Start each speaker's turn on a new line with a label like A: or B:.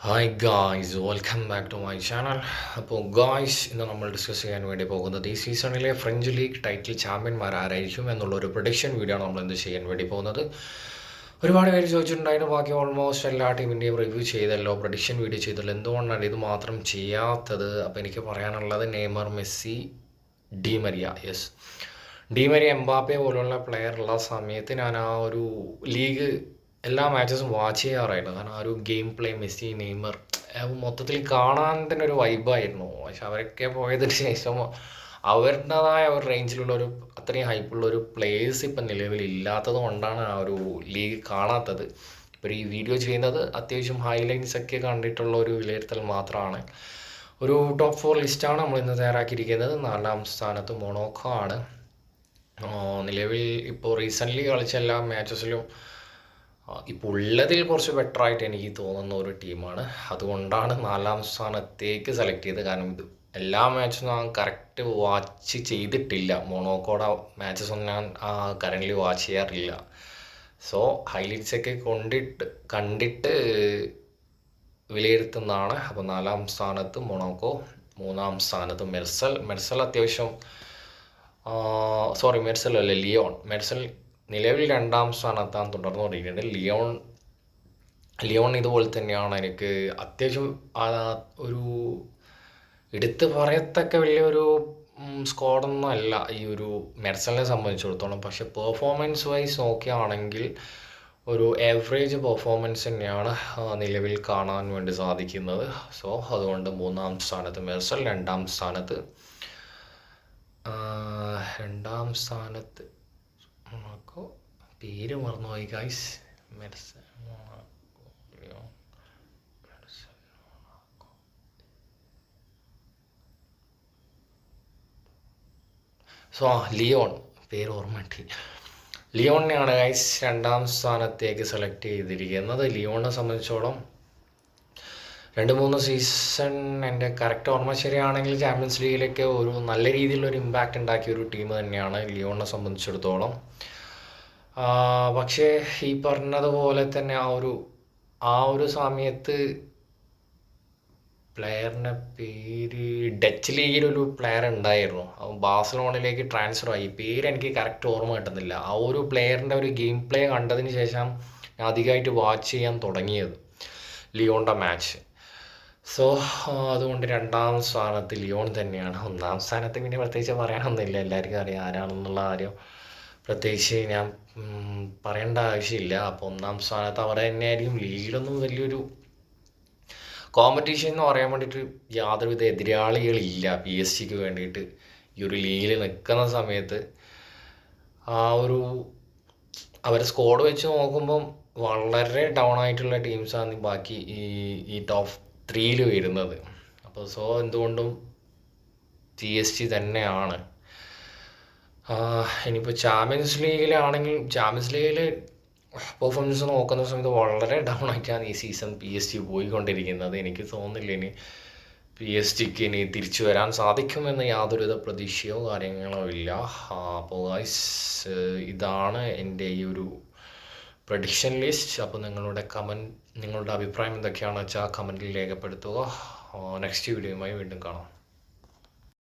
A: Hi guys welcome back to my channel അപ്പോൾ guys ഇന്ന് നമ്മൾ ഡിസ്കസ് ചെയ്യാൻ വേണ്ടി പോകുന്നത് ഈ സീസണിലെ ഫ്രഞ്ച് ലീഗ് ടൈറ്റിൽ ചാമ്പ്യന്മാർ ആരായിരിക്കും എന്നുള്ള ഒരു പ്രൊഡിക്ഷൻ വീഡിയോ ആണ് നമ്മൾ എന്ത് ചെയ്യാൻ വേണ്ടി പോകുന്നത്. ഒരുപാട് പേര് ചോദിച്ചിട്ടുണ്ടായിരുന്നു ബാക്കി ഓൾമോസ്റ്റ് എല്ലാ ടീമിന്റെയും റിവ്യൂ ചെയ്തല്ലോ പ്രൊഡിക്ഷൻ വീഡിയോ ചെയ്തല്ലോ എന്തുകൊണ്ടാണ് ഇത് മാത്രം ചെയ്യാത്തത്? അപ്പോൾ എനിക്ക് പറയാനുള്ളത് Neymar Messi Di Maria yes Di Maria Mbappe പോലുള്ള പ്ലെയർ ഉള്ള സമയത്ത് ഞാൻ ആ ഒരു ലീഗ് എല്ലാ മാച്ചസും വാച്ച് ചെയ്യാറായിരുന്നു കാരണം ആ ഒരു ഗെയിം പ്ലേ മെസ്സി നെയ്മർ മൊത്തത്തിൽ കാണാൻ തന്നെ ഒരു വൈബായിരുന്നു പക്ഷെ അവരൊക്കെ പോയതിന് ശേഷം അവരുടേതായ ഒരു റേഞ്ചിലുള്ള ഒരു അത്രയും ഹൈപ്പുള്ള ഒരു പ്ലേയേഴ്സ് ഇപ്പം നിലവിൽ ഇല്ലാത്തത് കൊണ്ടാണ് ആ ഒരു ലീഗ് കാണാത്തത്. ഇപ്പോൾ ഈ വീഡിയോ ചെയ്യുന്നത് അത്യാവശ്യം ഹൈലൈറ്റ്സ് ഒക്കെ കണ്ടിട്ടുള്ള ഒരു വിലയിരുത്തൽ മാത്രമാണ്. ഒരു ടോപ്പ് ഫോർ ലിസ്റ്റാണ് നമ്മൾ ഇന്ന് തയ്യാറാക്കിയിരിക്കുന്നത്. നാലാം സ്ഥാനത്ത് മൊണോക്കോ ആണ്. നിലവിൽ ഇപ്പോൾ റീസെന്റ്ലി കളിച്ച എല്ലാ മാച്ചസിലും ഇപ്പോൾ ഉള്ളതിൽ കുറച്ച് ബെറ്റർ ആയിട്ട് എനിക്ക് തോന്നുന്ന ഒരു ടീമാണ് അതുകൊണ്ടാണ് നാലാം സ്ഥാനത്തേക്ക് സെലക്ട് ചെയ്തത്. കാരണം ഇത് എല്ലാ മാച്ചും ഞാൻ കറക്റ്റ് വാച്ച് ചെയ്തിട്ടില്ല. മോണോക്കോട മാച്ചസ് ഒന്നും ഞാൻ കറന്റ്ലി വാച്ച് ചെയ്യാറില്ല. സോ ഹൈലൈറ്റ്സ് ഒക്കെ കൊണ്ടിട്ട് കണ്ടിട്ട് വിലയിരുത്തുന്നതാണ്. അപ്പോൾ നാലാം സ്ഥാനത്ത് മൊണോക്കോ മൂന്നാം സ്ഥാനത്ത് മെർസൽ. മെർസൽ അത്യാവശ്യം സോറി മെർസൽ അല്ല ലിയോൺ. മെർസൽ നിലവിൽ രണ്ടാം സ്ഥാനത്താണ് തുടർന്നുകൊണ്ടിരിക്കുന്നത് ലിയോൺ ലിയോൺ ഇതുപോലെ തന്നെയാണ് എനിക്ക് അത്യാവശ്യം ഒരു എടുത്ത് പറയത്തക്ക വലിയൊരു സ്ക്വാഡൊന്നും അല്ല ഈ ഒരു മെർസലിനെ സംബന്ധിച്ചിടത്തോളം. പക്ഷെ പെർഫോമൻസ് വൈസ് നോക്കുകയാണെങ്കിൽ ഒരു ആവറേജ് പെർഫോമൻസ് തന്നെയാണ് നിലവിൽ കാണാൻ വേണ്ടി സാധിക്കുന്നത്. സോ അതുകൊണ്ട് മൂന്നാം സ്ഥാനത്ത് മെർസൽ രണ്ടാം സ്ഥാനത്ത് രണ്ടാം സ്ഥാനത്ത് പേര് മറന്നുപോയി ഗൈസ് മെർസ സോ ലിയോൺ പേര് ഓർമ്മ കിട്ടി. ലിയോണിനെയാണ് ഗൈസ് രണ്ടാം സ്ഥാനത്തേക്ക് സെലക്ട് ചെയ്തിരിക്കുന്നത്. ലിയോണിനെ സംബന്ധിച്ചോളം രണ്ട് മൂന്ന് സീസൺ എന്റെ കറക്റ്റ് ഓർമ്മ ശരിയാണെങ്കിൽ ചാമ്പ്യൻസ് ലീഗിലൊക്കെ ഒരു നല്ല രീതിയിലുള്ള ഒരു ഇമ്പാക്റ്റ് ഉണ്ടാക്കിയ ഒരു ടീം തന്നെയാണ് ലിയോണിനെ സംബന്ധിച്ചിടത്തോളം. പക്ഷേ ഈ പറഞ്ഞതുപോലെ തന്നെ ആ ഒരു ആ ഒരു സമയത്ത് പ്ലെയറിന്റെ പേര് ഡച്ച് ലീഗിലൊരു പ്ലെയർ ഉണ്ടായിരുന്നു. അവൻ ബാഴ്സലോണയിലേക്ക് ട്രാൻസ്ഫർ ആയി. പേര് എനിക്ക് കറക്റ്റ് ഓർമ്മ കിട്ടുന്നില്ല. ആ ഒരു പ്ലെയറിന്റെ ഒരു ഗെയിം പ്ലേ കണ്ടതിന് ശേഷം ഞാൻ അധികമായിട്ട് വാച്ച് ചെയ്യാൻ തുടങ്ങിയത് ലിയോണിന്റെ മാച്ച് സോ അതുകൊണ്ട് രണ്ടാം സ്ഥാനത്ത് ലിയോൺ തന്നെയാണ്. ഒന്നാം സ്ഥാനത്ത് പിന്നെ പ്രത്യേകിച്ച് പറയാനൊന്നുമില്ല. എല്ലാവർക്കും അറിയാം ആരാണെന്നുള്ള കാര്യം. പ്രത്യേകിച്ച് ഞാൻ പറയേണ്ട ആവശ്യമില്ല. അപ്പോൾ ഒന്നാം സ്ഥാനത്ത് അവർ തന്നെയായിരിക്കും. ലീഗിലൊന്നും വലിയൊരു കോമ്പറ്റീഷൻ എന്ന് പറയാൻ വേണ്ടിയിട്ട് യാതൊരുവിധ എതിരാളികളില്ല. പി എസ് സിക്ക് വേണ്ടിയിട്ട് ഈ ഒരു ലീഗിൽ നിൽക്കുന്ന സമയത്ത് ആ ഒരു അവർ സ്കോഡ് വെച്ച് നോക്കുമ്പം വളരെ ഡൗൺ ആയിട്ടുള്ള ടീംസാണ് ബാക്കി ഈ ഈ ടോപ്പ് ത്രീയിൽ വരുന്നത്. അപ്പോൾ സോ എന്തുകൊണ്ടും പി എസ് ജി തന്നെയാണ്. ഇനിയിപ്പോൾ ചാമ്പ്യൻസ് ലീഗിലാണെങ്കിൽ ചാമ്പ്യൻസ് ലീഗിൽ പെർഫോമൻസ് നോക്കുന്ന സമയത്ത് വളരെ ഡൗൺ ആയിട്ടാണ് ഈ സീസൺ പി എസ് ജി പോയിക്കൊണ്ടിരിക്കുന്നത്. എനിക്ക് തോന്നുന്നില്ല ഇനി പി എസ് ജിക്ക് ഇനി തിരിച്ചു വരാൻ സാധിക്കുമെന്ന് യാതൊരുവിധ പ്രതീക്ഷയോ കാര്യങ്ങളോ ഇല്ല. അപ്പോൾ ഗൈസ് ഇതാണ് എന്റെ ഈ ഒരു പ്രഡിക്ഷൻ ലിസ്റ്റ് അപ്പോൾ നിങ്ങളുടെ കമന്റ് നിങ്ങളുടെ അഭിപ്രായം എന്തൊക്കെയാണെന്ന് വെച്ചാൽ കമന്റിൽ രേഖപ്പെടുത്തുക. നെക്സ്റ്റ് വീഡിയോയുമായി വീണ്ടും കാണാം.